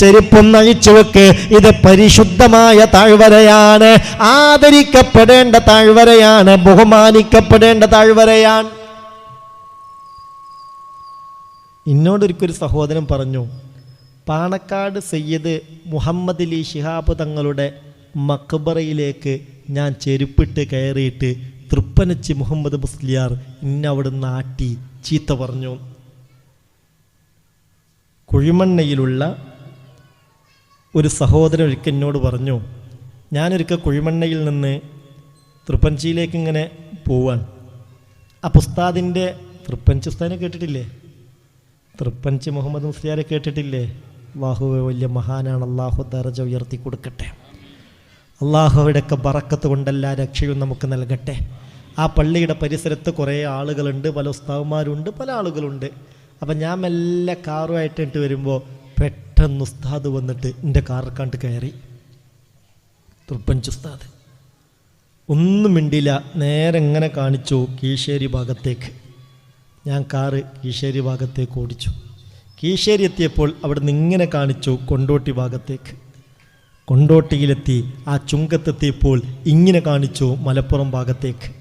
ചെരുപ്പും നഴിച്ചു വെക്ക്. ഇത് പരിശുദ്ധമായ താഴ്വരയാണ്. ആദരിക്കപ്പെടേണ്ട താഴ്വരയാണ്. ബഹുമാനിക്കപ്പെടേണ്ട താഴ്വരയാണ്. ഇന്നോടൊരിക്കൊരു സഹോദരൻ പറഞ്ഞു പാണക്കാട് സയ്യിദ് മുഹമ്മദ് അലി ശിഹാബ് തങ്ങളുടെ മക്ബറയിലേക്ക് ഞാൻ ചെരുപ്പിട്ട് കയറിയിട്ട് തൃപ്പനച്ചി മുഹമ്മദ് മുസ്ലിയാർ ഇന്നവിടുന്ന് ആട്ടി ചീത്ത പറഞ്ഞു. കുഴിമണ്ണയിലുള്ള ഒരു സഹോദരൻ ഒരിക്കൽ എന്നോട് പറഞ്ഞു ഞാനൊരിക്കൽ കുഴിമണ്ണയിൽ നിന്ന് തൃപ്പഞ്ചിയിലേക്ക് ഇങ്ങനെ പോവാൻ ആ പുസ്താദിന്റെ തൃപ്പഞ്ച് ഉസ്താദിനെ കേട്ടിട്ടില്ലേ? തൃപ്പഞ്ച് മുഹമ്മദ് മുസ്ലിയാരെ കേട്ടിട്ടില്ലേ? അള്ളാഹു വലിയ മഹാനാണ് അള്ളാഹു ദർജ ഉയർത്തി കൊടുക്കട്ടെ. അള്ളാഹുവിടെയൊക്കെ ബറക്കത്ത് കൊണ്ടെല്ലാ രക്ഷയും നമുക്ക് നൽകട്ടെ. ആ പള്ളിയുടെ പരിസരത്ത് കുറേ ആളുകളുണ്ട് പല ഉസ്താവുമാരുണ്ട് പല ആളുകളുണ്ട്. അപ്പം ഞാൻ മെല്ലെ കാറുമായിട്ട് വരുമ്പോൾ പെട്ടെന്ന് ഉസ്താദ് വന്നിട്ട് എന്റെ കാറിൽ കണ്ട് കയറി. തൃപ്പഞ്ച് ഉസ്താദ്. ഒന്നും മിണ്ടില്ല നേരെ എങ്ങനെ കാണിച്ചു കീശേരി ഭാഗത്തേക്ക്. ഞാൻ കാറ് കീശേരി ഭാഗത്തേക്ക് ഓടിച്ചു. കീശേരി എത്തിയപ്പോൾ അവിടെ നിന്ന് ഇങ്ങനെ കാണിച്ചു കൊണ്ടോട്ടി ഭാഗത്തേക്ക്. കൊണ്ടോട്ടിയിലെത്തി ആ ചുങ്കത്തെത്തിയപ്പോൾ ഇങ്ങനെ കാണിച്ചു മലപ്പുറം ഭാഗത്തേക്ക്.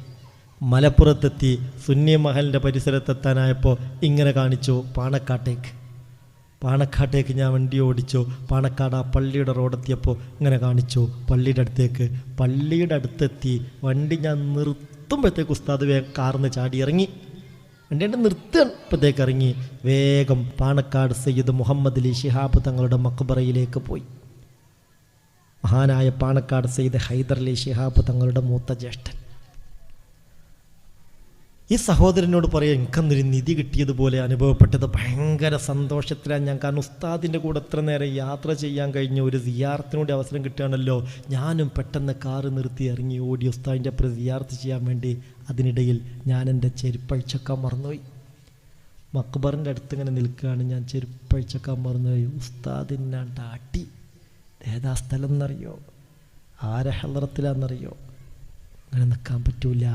മലപ്പുറത്തെത്തി സുന്നി മഹലിന്റെ പരിസരത്തെത്താനായപ്പോൾ ഇങ്ങനെ കാണിച്ചു പാണക്കാട്ടേക്ക്. പാണക്കാട്ടേക്ക് ഞാൻ വണ്ടി ഓടിച്ചു. പാണക്കാട് ആ പള്ളിയുടെ റോഡെത്തിയപ്പോൾ ഇങ്ങനെ കാണിച്ചു. പള്ളിയുടെ അടുത്തേക്ക്. പള്ളിയുടെ അടുത്തെത്തി. വണ്ടി ഞാൻ നിർത്തുമ്പോഴത്തേക്ക് ഉസ്താദ് വേഗം കാർന്ന് ചാടി ഇറങ്ങി. വണ്ടിയുടെ നിർത്തുമ്പോഴത്തേക്ക് ഇറങ്ങി. വേഗം പാണക്കാട് സയ്യിദ് മുഹമ്മദ് അലി ഷിഹാബ് തങ്ങളുടെ മക്ബറയിലേക്ക് പോയി. മഹാനായ പാണക്കാട് സയ്യിദ് ഹൈദർ അലി ഷിഹാബ് തങ്ങളുടെ മൂത്ത ജ്യേഷ്ഠൻ. ഈ സഹോദരനോട് പറയാം എനിക്കന്നൊരു നിധി കിട്ടിയതുപോലെ അനുഭവപ്പെട്ടത് ഭയങ്കര സന്തോഷത്തിലാണ് ഞാൻ. കാരണം ഉസ്താദിന്റെ കൂടെ എത്ര നേരം യാത്ര ചെയ്യാൻ കഴിഞ്ഞ ഒരു സിയാർത്തിനോട് അവസരം കിട്ടുകയാണല്ലോ. ഞാനും പെട്ടെന്ന് കാറ് നിർത്തി ഇറങ്ങി ഓടി ഉസ്താദിന്റെ അപ്പുറം സിയാർത്ത് ചെയ്യാൻ വേണ്ടി അതിനിടയിൽ ഞാൻ എന്റെ ചെരുപ്പഴിച്ചക്കാൻ മറന്നുപോയി. മക്ബറിന്റെ അടുത്ത് ഇങ്ങനെ നിൽക്കുകയാണ് ഞാൻ ചെരുപ്പഴിച്ചക്കാൻ മറന്നുപോയി. ഉസ്താദിനാണ്ട് ആട്ടി ഏതാ സ്ഥലം എന്നറിയോ? ആരെ ഹലറത്തിലാണെന്നറിയോ അങ്ങനെ നിൽക്കാൻ പറ്റൂല.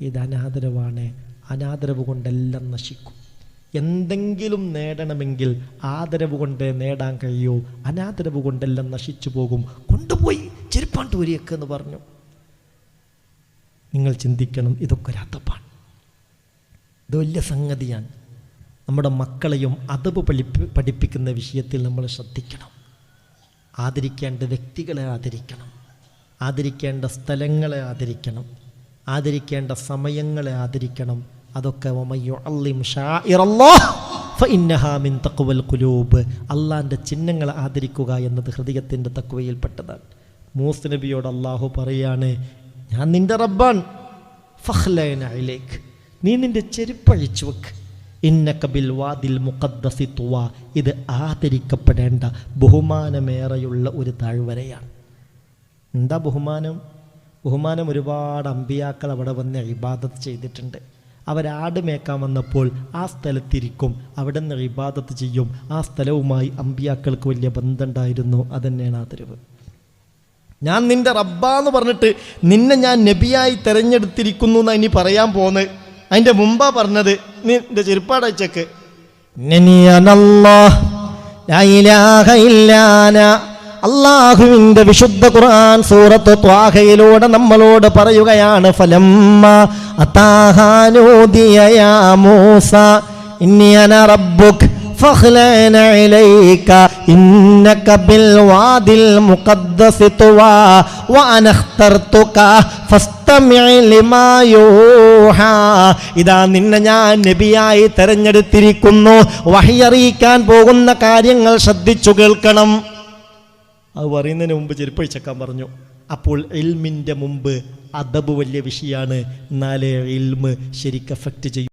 ഇത് അനാദരവാണ്. അനാദരവ് കൊണ്ടെല്ലാം നശിക്കും. എന്തെങ്കിലും നേടണമെങ്കിൽ ആദരവ് കൊണ്ട് നേടാൻ കഴിയൂ. അനാദരവ് കൊണ്ടെല്ലാം നശിച്ചു പോകും. കൊണ്ടുപോയി ചെരുപ്പാണ്ട് ഒരിയൊക്കെ എന്ന് പറഞ്ഞു. നിങ്ങൾ ചിന്തിക്കണം ഇതൊക്കെ ഒരത്തപ്പാണ് ഇത് വലിയ സംഗതിയാണ്. നമ്മുടെ മക്കളെയും അതപ് പഠിപ്പി പഠിപ്പിക്കുന്ന വിഷയത്തിൽ നമ്മൾ ശ്രദ്ധിക്കണം. ആദരിക്കേണ്ട വ്യക്തികളെ ആദരിക്കണം. ആദരിക്കേണ്ട സ്ഥലങ്ങളെ ആദരിക്കണം. ആദരിക്കേണ്ട സമയങ്ങളെ ആദരിക്കണം. അതൊക്കെ അള്ളാന്റെ ചിഹ്നങ്ങളെ ആദരിക്കുക എന്നത് ഹൃദയത്തിന്റെ തക്വയിൽപ്പെട്ടതാണ്. മൂസ് നബിയോട് അള്ളാഹു പറയാണ് ഞാൻ നിന്റെ റബ്ബാൻ ഫഹ്ലൈനയിലേക്ക് നീ നിന്റെ ചെരുപ്പഴിച്ചു വെക്ക്. ഇന്നക്കബിൽ വാദിൽ മുഖദ്ദസി തുവ. ഇത് ആദരിക്കപ്പെടേണ്ട ബഹുമാനമേറെയുള്ള ഒരു താഴ്വരയാണ്. എന്താ ബഹുമാനം? ബഹുമാനം ഒരുപാട് അമ്പിയാക്കൾ അവിടെ വന്ന് ഇബാദത്ത് ചെയ്തിട്ടുണ്ട്. അവരാട് മേക്കാൻ വന്നപ്പോൾ ആ സ്ഥലത്തിരിക്കും അവിടെ നിന്ന് ഇബാദത്ത് ചെയ്യും. ആ സ്ഥലവുമായി അമ്പിയാക്കൾക്ക് വലിയ ബന്ധമുണ്ടായിരുന്നു. അതന്നെയാണ് ആ തെരുവ്. ഞാൻ നിന്റെ റബ്ബാന്ന് പറഞ്ഞിട്ട് നിന്നെ ഞാൻ നബിയായി തെരഞ്ഞെടുത്തിരിക്കുന്നു എന്നാണ് ഇനി പറയാൻ പോന്നെ. അതിന്റെ മുമ്പാ പറഞ്ഞത് നിന്റെ ചെരുപ്പാടച്ചക്ക് അള്ളാഹുവിന്റെ വിശുദ്ധ ഖുർആൻ സൂറത്ത് ത്വാഹയിലൂടെ നമ്മളോട് പറയുകയാണ് ഫലമ്മ അതാഹാനൂദിയ യാ മൂസ ഇന്നി അന റബ്ബുക് فاخلعن عليك إنك بالواد المقدس طوى وأنا اخترتك فاستمع لما يوحى ഇതാ നിന്നെ ഞാൻ നബിയായി തെരഞ്ഞെടുത്തിരിക്കുന്നു വഹിയറിയിക്കാൻ പോകുന്ന കാര്യങ്ങൾ ശ്രദ്ധിച്ചു കേൾക്കണം അത് പറയുന്നതിന് മുമ്പ് ചെരുപ്പഴിച്ചക്കാൻ പറഞ്ഞു. അപ്പോൾ എൽമിന്റെ മുമ്പ് അദബ് വലിയ വിഷയമാണ് എന്നാലേ എൽമ് ശരിക്കും എഫക്റ്റ് ചെയ്യും.